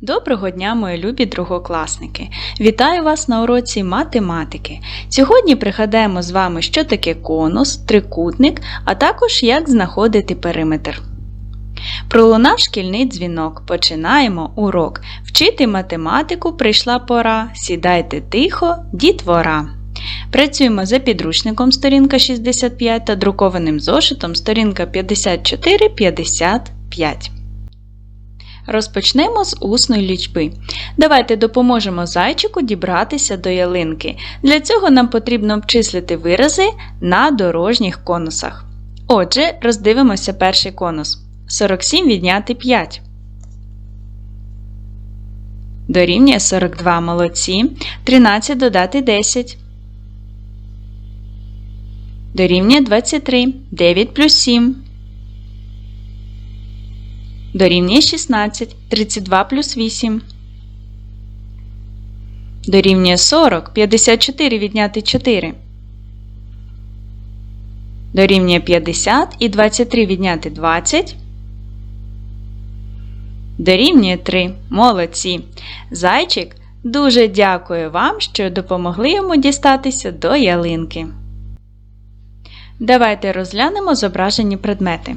Доброго дня, мої любі другокласники! Вітаю вас на уроці математики. Сьогодні пригадаємо з вами, що таке конус, трикутник, а також як знаходити периметр. Пролунав шкільний дзвінок. Починаємо урок. Вчити математику прийшла пора. Сідайте тихо, дітвора. Працюємо за підручником сторінка 65 та друкованим зошитом сторінка 54-55. Розпочнемо з усної лічби. Давайте допоможемо зайчику дібратися до ялинки. Для цього нам потрібно обчислити вирази на дорожніх конусах. Отже, роздивимося перший конус. 47 відняти 5. Дорівнює 42 молодці. 13 додати 10. Дорівнює 23. 9 плюс 7. Дорівнює 16. 32 плюс 8. Дорівнює 40. 54 відняти 4. Дорівнює 50 і 23 відняти 20. Дорівнює 3. Молодці. Зайчик дуже дякує вам, що допомогли йому дістатися до ялинки. Давайте розглянемо зображені предмети.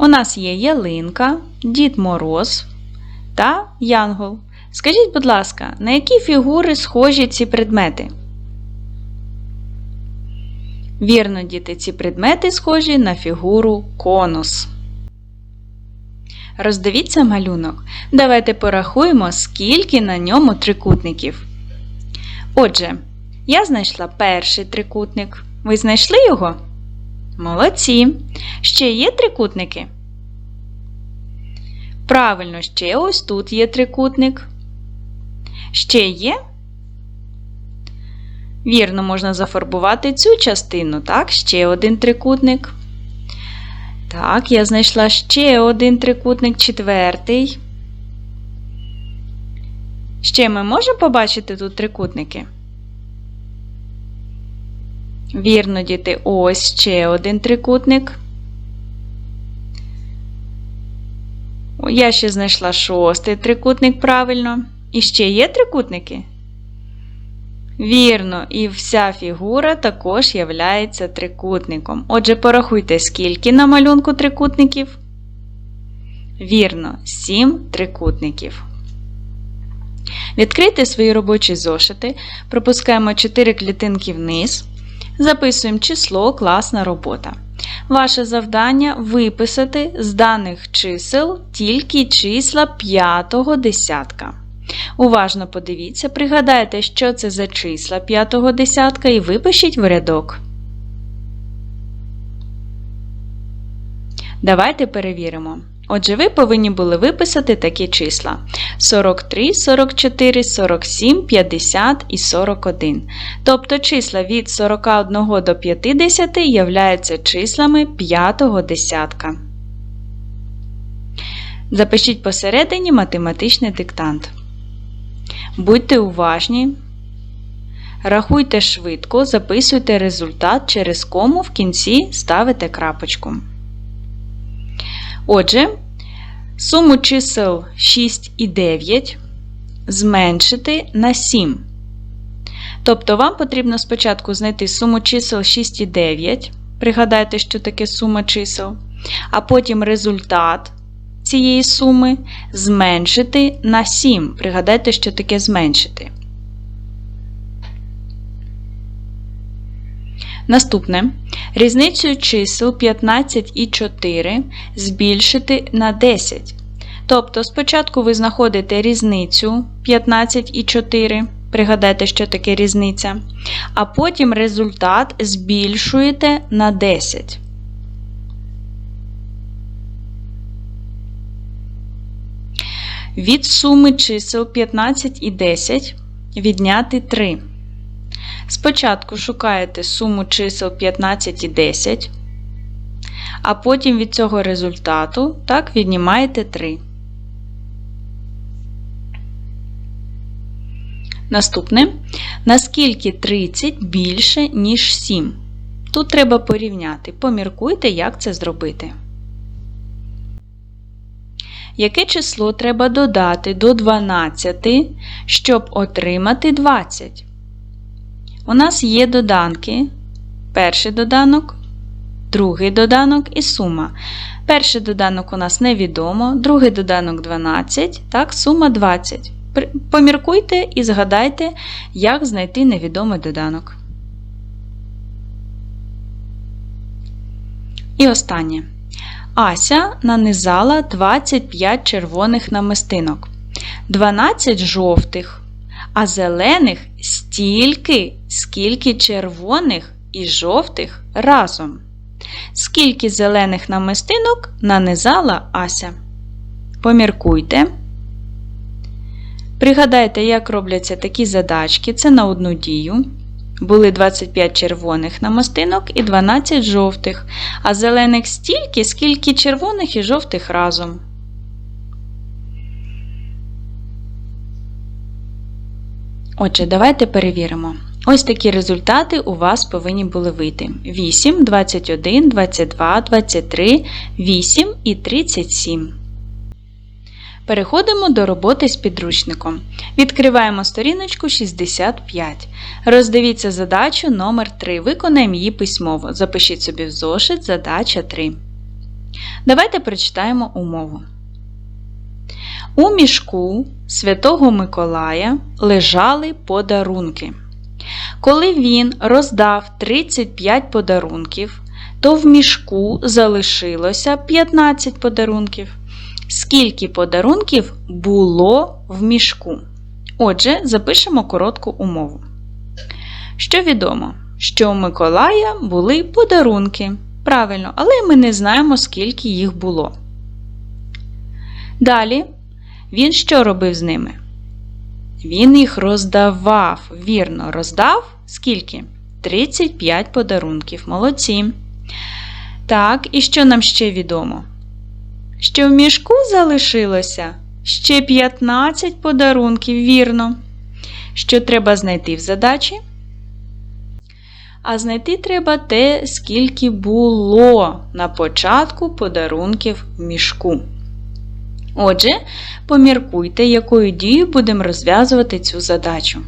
У нас є ялинка, Дід Мороз та Янгол. Скажіть, будь ласка, на які фігури схожі ці предмети? Вірно, діти, ці предмети схожі на фігуру конус. Роздивіться малюнок. Давайте порахуємо, скільки на ньому трикутників. Отже, я знайшла перший трикутник. Ви знайшли його? Молодці. Ще є трикутники? Правильно, ще ось тут є трикутник. Ще є? Вірно, можна зафарбувати цю частину, так? Ще один трикутник. Так, я знайшла ще один трикутник, четвертий. Ще ми можемо побачити тут трикутники? Вірно, діти, ось ще один трикутник. Я ще знайшла шостий трикутник правильно. І ще є трикутники? Вірно, і вся фігура також являється трикутником. Отже, порахуйте, скільки на малюнку трикутників? Вірно, 7 трикутників. Відкрийте свої робочі зошити, пропускаємо 4 клітинки вниз. Записуємо число класна робота. Ваше завдання виписати з даних чисел тільки числа п'ятого десятка. Уважно подивіться, пригадайте, що це за числа п'ятого десятка, і випишіть в рядок. Давайте перевіримо. Отже, ви повинні були виписати такі числа: 43, 44, 47, 50 і 41. Тобто числа від 41 до 50 являються числами п'ятого десятка. Запишіть посередині математичний диктант. Будьте уважні. Рахуйте швидко, записуйте результат через кому в кінці ставите крапочку. Отже, суму чисел 6 і 9 зменшити на 7. Тобто, вам потрібно спочатку знайти суму чисел 6 і 9. Пригадайте, що таке сума чисел, а потім результат цієї суми зменшити на 7. Пригадайте, що таке зменшити. Наступне. Різницю чисел 15 і 4 збільшити на 10. Тобто, спочатку ви знаходите різницю 15 і 4. Пригадайте, що таке різниця. А потім результат збільшуєте на 10. Від суми чисел 15 і 10 відняти 3. Спочатку шукаєте суму чисел 15 і 10, а потім від цього результату так, віднімаєте 3. Наступне. Наскільки 30 більше, ніж 7? Тут треба порівняти. Поміркуйте, як це зробити. яке число треба додати до 12, щоб отримати 20. У нас є доданки. Перший доданок, другий доданок і сума. Перший доданок у нас невідомо, другий доданок 12, так, сума 20. Поміркуйте і згадайте, як знайти невідомий доданок. І останнє. Ася нанизала 25 червоних намистинок, 12 жовтих, а зелених стільки, скільки червоних і жовтих разом. Скільки зелених намистинок нанизала Ася? Поміркуйте. Пригадайте, як робляться такі задачки. Це на одну дію. Були 25 червоних намистинок і 12 жовтих, а зелених стільки, скільки червоних і жовтих разом. Отже, давайте перевіримо. Ось такі результати у вас повинні були вийти: 8, 21, 22, 23, 8 і 37. Переходимо до роботи з підручником. Відкриваємо сторіночку 65. Роздивіться задачу номер 3 Виконаємо її письмово. Запишіть собі в зошит задача 3. Давайте прочитаємо умову. У мішку Святого Миколая лежали подарунки. Коли він роздав 35 подарунків, то в мішку залишилося 15 подарунків. Скільки подарунків було в мішку? Отже, запишемо коротку умову. Що відомо, що у Миколая були подарунки. Правильно, але ми не знаємо, скільки їх було. Далі, він що робив з ними? Він їх роздавав. Вірно, роздав скільки? 35 подарунків. Молодці. Так, і що нам ще відомо? Що в мішку залишилося ще 15 подарунків, вірно. Що треба знайти в задачі? А знайти треба те, скільки було на початку подарунків в мішку. Отже, поміркуйте, якою дією будемо розв'язувати цю задачу.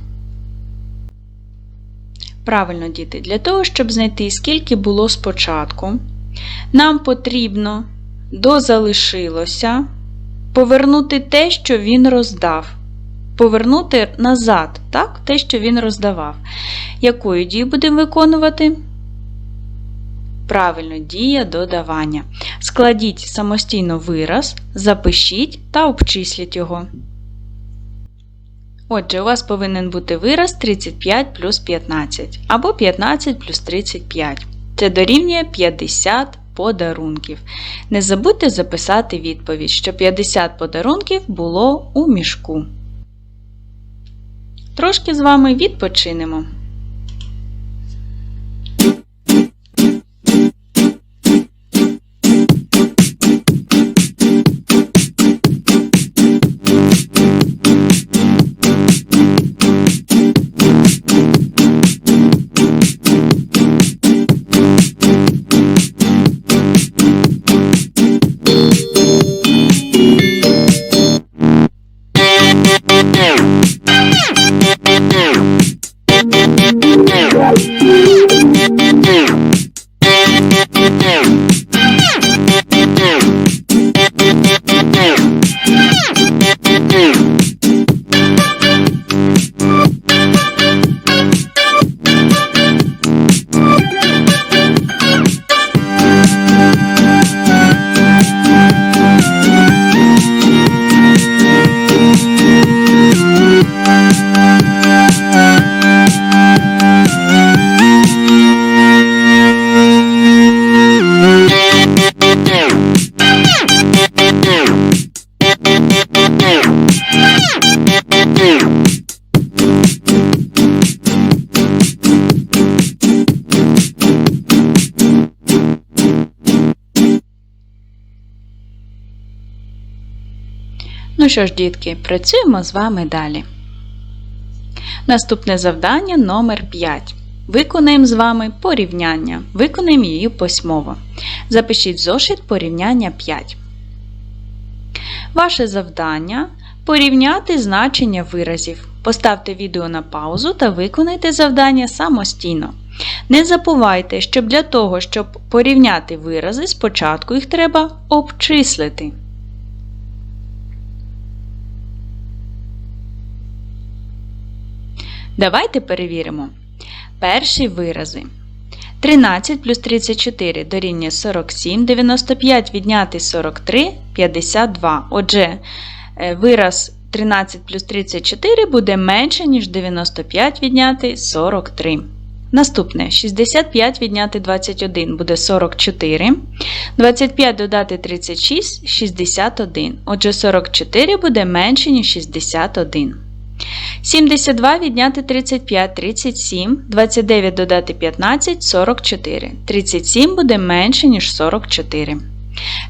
Правильно, діти, для того, щоб знайти, скільки було спочатку, нам потрібно до залишилося повернути те, що він роздав. Повернути назад, так, те, що він роздавав. Якою дію будемо виконувати? Правильно, дія додавання. Складіть самостійно вираз, запишіть та обчисліть його. Отже, у вас повинен бути вираз 35 плюс 15 або 15 плюс 35. Це дорівнює 50 подарунків. Не забудьте записати відповідь, що 50 подарунків було у мішку. Трошки з вами відпочинемо. Що ж, дітки, працюємо з вами далі. Наступне завдання номер 5. Виконаємо з вами порівняння. Виконаємо її письмово. Запишіть в зошит порівняння 5. Ваше завдання порівняти значення виразів. Поставте відео на паузу та виконайте завдання самостійно. Не забувайте, що для того, щоб порівняти вирази, спочатку їх треба обчислити. Давайте перевіримо. Перші вирази. 13 плюс 34 дорівнює 47, 95 відняти 43 52. Отже, е, вираз 13 плюс 34 буде менше, ніж 95 відняти 43. Наступне 65 відняти 21 буде 44. 25 додати 36 61. Отже, 44 буде менше, ніж 61. 72 відняти 35 37, 29 додати 15 44. 37 буде менше, ніж 44.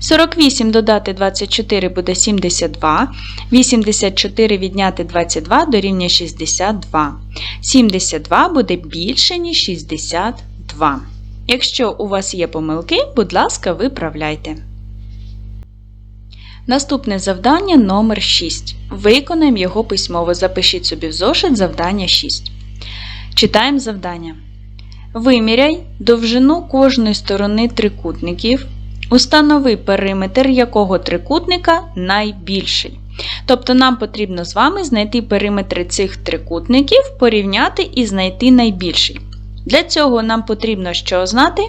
48 додати 24 буде 72. 84 відняти 22 дорівнює 62. 72 буде більше, ніж 62. Якщо у вас є помилки, будь ласка, виправляйте. Наступне завдання номер 6. Виконаємо його письмово. Запишіть собі в зошит завдання 6. Читаємо завдання. Виміряй довжину кожної сторони трикутників. Установи периметр якого трикутника найбільший. Тобто нам потрібно з вами знайти периметри цих трикутників, порівняти і знайти найбільший. Для цього нам потрібно що знати?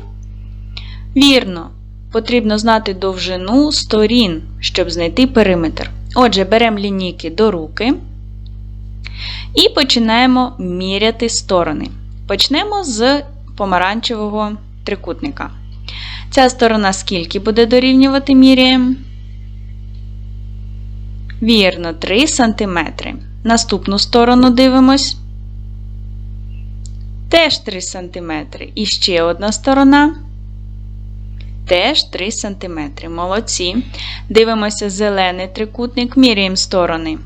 Вірно, потрібно знати довжину сторін, щоб знайти периметр. Отже, беремо лінійки до руки і починаємо міряти сторони. Почнемо з помаранчевого трикутника. Ця сторона скільки буде дорівнювати міряємо? Вірно, 3 см. Наступну сторону дивимось. Теж 3 см. І ще одна сторона. Теж 3 см. Молодці. Дивимося зелений трикутник, міряємо сторони.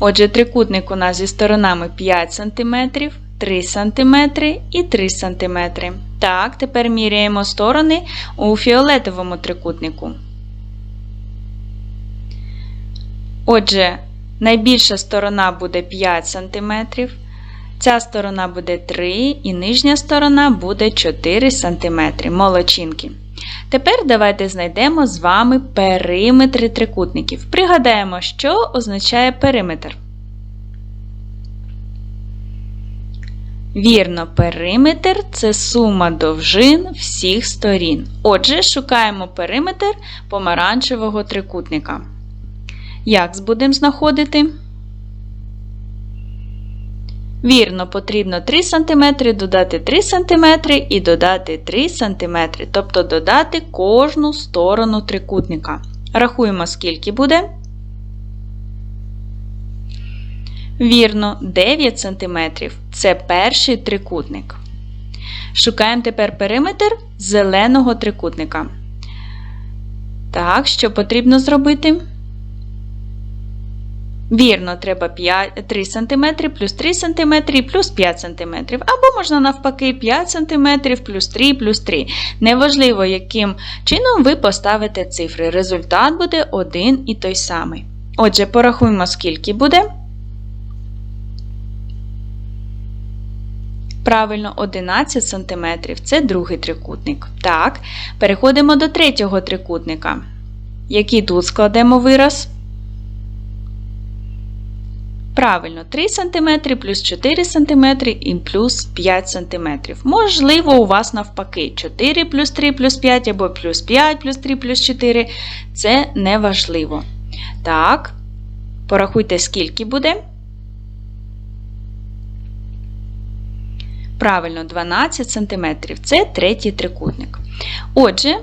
Отже, трикутник у нас зі сторонами 5 см, 3 см і 3 см. Так, тепер міряємо сторони у фіолетовому трикутнику. Отже, найбільша сторона буде 5 см, ця сторона буде 3 і нижня сторона буде 4 см. Молодчинки. Тепер давайте знайдемо з вами периметри трикутників. Пригадаємо, що означає периметр. Вірно, периметр це сума довжин всіх сторін. Отже, шукаємо периметр помаранчевого трикутника. Як будемо знаходити? Вірно, потрібно 3 см, додати 3 см і додати 3 см, тобто додати кожну сторону трикутника. Рахуємо, скільки буде. Вірно, 9 см це перший трикутник. Шукаємо тепер периметр зеленого трикутника. Так, що потрібно зробити? Вірно, треба 5, 3 см плюс 3 см плюс 5 см. Або можна навпаки 5 см плюс 3 плюс 3. Неважливо, яким чином ви поставите цифри. Результат буде один і той самий. Отже, порахуємо, скільки буде. Правильно, 11 см це другий трикутник. Так, переходимо до третього трикутника. Який тут складемо вираз? Правильно, 3 см плюс 4 см і плюс 5 см. Можливо, у вас навпаки 4 плюс 3 плюс 5 або плюс 5 плюс 3 плюс 4. Це не важливо. Так, порахуйте, скільки буде. Правильно, 12 см. Це третій трикутник. Отже,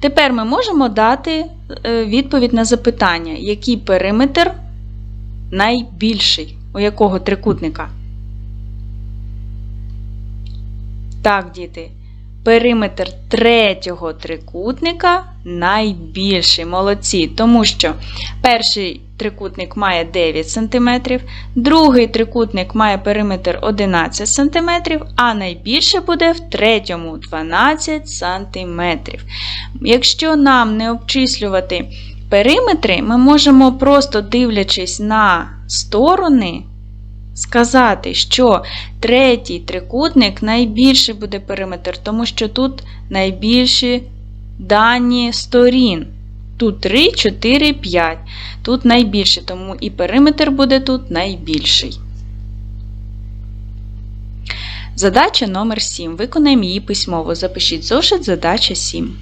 тепер ми можемо дати е, відповідь на запитання, який периметр найбільший. У якого трикутника? Так, діти. периметр третього трикутника найбільший. Молодці, тому що перший трикутник має 9 см, другий трикутник має периметр 11 см, а найбільше буде в третьому 12 см. Якщо нам не обчислювати периметри, ми можемо просто дивлячись на сторони, сказати, що третій трикутник найбільший буде периметр, тому що тут найбільші дані сторін. Тут 3, 4, 5. Тут найбільше, тому і периметр буде тут найбільший. Задача номер 7. Виконаємо її письмово. Запишіть зошит задача 7.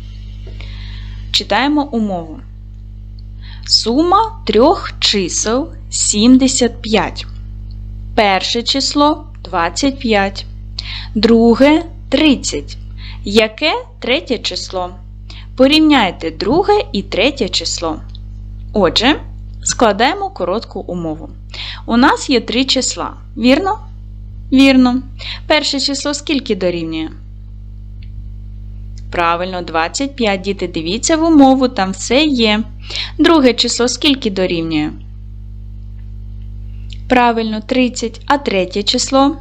Читаємо умову. Сума трьох чисел 75. Перше число 25. Друге 30. Яке третє число? Порівняйте друге і третє число. Отже, складаємо коротку умову. У нас є три числа. Вірно? Вірно. Перше число скільки дорівнює? Правильно, 25. Діти, дивіться в умову, там все є. Друге число скільки дорівнює? Правильно, 30. А третє число?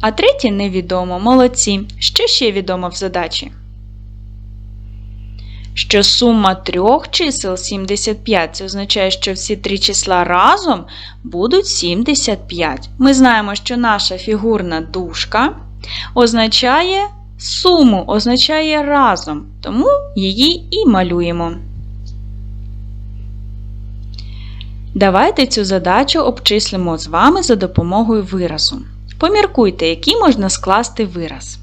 А третє невідомо. Молодці. Що ще відомо в задачі? Що сума трьох чисел 75. Це означає, що всі три числа разом будуть 75. Ми знаємо, що наша фігурна дужка означає суму, означає разом, тому її і малюємо. Давайте цю задачу обчислимо з вами за допомогою виразу. Поміркуйте, який можна скласти вираз.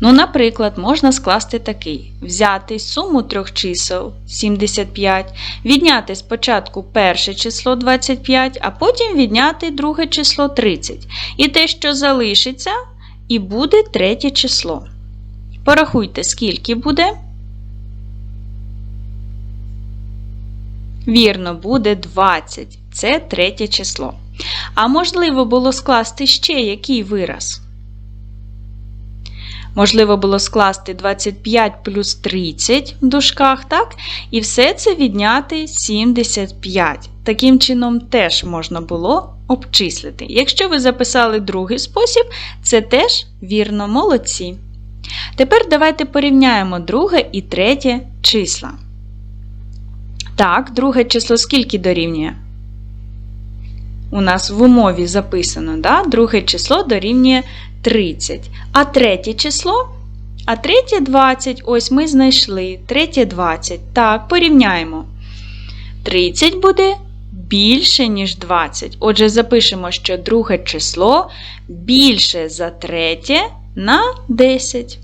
Ну, наприклад, можна скласти такий: взяти суму трьох чисел 75, відняти спочатку перше число 25, а потім відняти друге число 30. І те, що залишиться, і буде третє число. Порахуйте, скільки буде. Вірно, буде 20. Це третє число. А можливо було скласти ще який вираз? Можливо було скласти 25 плюс 30 в дужках, так? І все це відняти 75. Таким чином, теж можна було обчислити. Якщо ви записали другий спосіб, це теж вірно, молодці. Тепер давайте порівняємо друге і третє числа. Так, друге число скільки дорівнює? У нас в умові записано, да? друге число дорівнює 30. А третє число? А третє 20. Ось ми знайшли. Третє 20. Так, порівняємо. 30 буде більше, ніж 20. Отже, запишемо, що друге число більше за третє на 10.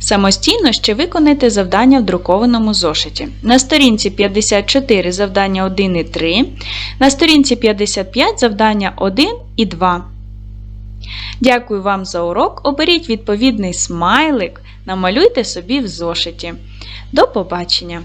Самостійно ще виконайте завдання в друкованому зошиті. На сторінці 54 завдання 1 і 3, на сторінці 55 завдання 1 і 2. Дякую вам за урок. Оберіть відповідний смайлик, намалюйте собі в зошиті. До побачення!